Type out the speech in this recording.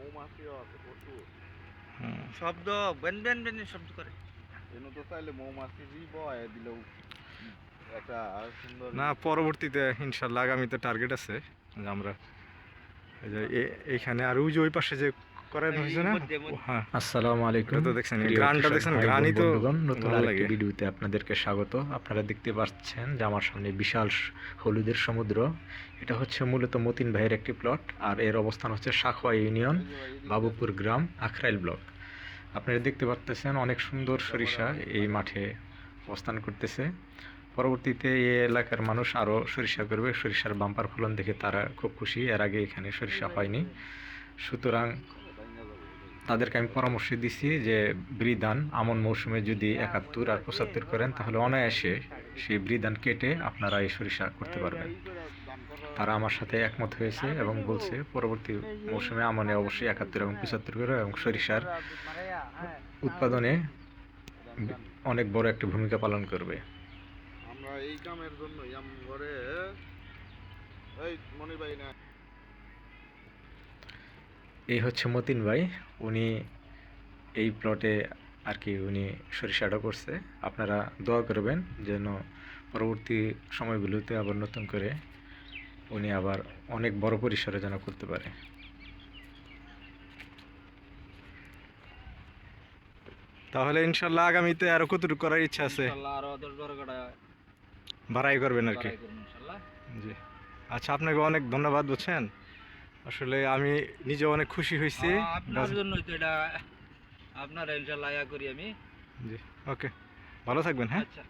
মৌমাছিও আছে প্রচুর। শব্দ বেন বেন বেন শব্দ করে। এনে তো চাইলে মৌমাছি বয় দিলেও একটা সুন্দর না পরবর্তীতে ইনশাল্লাহ আগামীতে টার্গেট আছে যে আমরা এই যে এ- এইখানে আর ওই যে ওই পাশে যে হয়েছে না। হ্যাঁ। আসসালামু আলাইকুম। তো দেখছেন, এই প্রিয় গ্রানটা কৃষক দেখছেন, ভাই তো নতুন আরেকটি ভিডিওতে আপনাদেরকে স্বাগত। আপনারা দেখতে পাচ্ছেন যে আমার সামনে বিশাল হলুদের সমুদ্র। এটা হচ্ছে মূলত মতিন ভাইয়ের একটি প্লট আর এর অবস্থান হচ্ছে শাখোয়া ইউনিয়ন বাবুপুর গ্রাম আখরাইল ব্লক। আপনারা দেখতে পাচ্ছেন অনেক সুন্দর সরিষা এই মাঠে অবস্থান করতেছে। পরবর্তীতে এই এলাকার মানুষ আরও সরিষা করবে। সরিষার বাম্পার ফলন দেখে তারা খুব খুশি। এর আগে এখানে সরিষা হয়নি। সুতরাং তাদেরকে আমি পরামর্শ দিছি যে বৃদান আমন মৌসুমে যদি একাত্তর আর পঁচাত্তর করেন, তাহলে অনায়াসে সেই বৃদান কেটে আপনারা এই সরিষা করতে পারবেন। তারা আমার সাথে একমত হয়েছে এবং বলছে, পরবর্তী মৌসুমে আমনে অবশ্যই একাত্তর এবং পঁচাত্তর করে এবং সরিষার উৎপাদনে অনেক বড় একটা ভূমিকা পালন করবে। আমরা এই কামের জন্য এই মনির না। এই হচ্ছে মতিন ভাই। উনি এই প্লটে আর কি উনি সরিষাটা করছে। আপনারা দোয়া করবেন যেন পরবর্তী সময়গুলোতে আবার নতুন করে উনি আবার অনেক বড় পরিসরে যেন করতে পারে। তাহলে ইনশাল্লাহ আগামীতে আরও কতটুকু করার ইচ্ছা আছে? বাড়াই করবেন আর কি। জি। আচ্ছা আপনাকে অনেক ধন্যবাদ বুঝছেন? আসলে আমি নিজে অনেক খুশি হয়েছি। আপনার জন্যই তো এটা আপনার ইনশাআল্লাহ ইয়া করি আমি। জি ওকে। ভালো থাকবেন হ্যাঁ? আচ্ছা।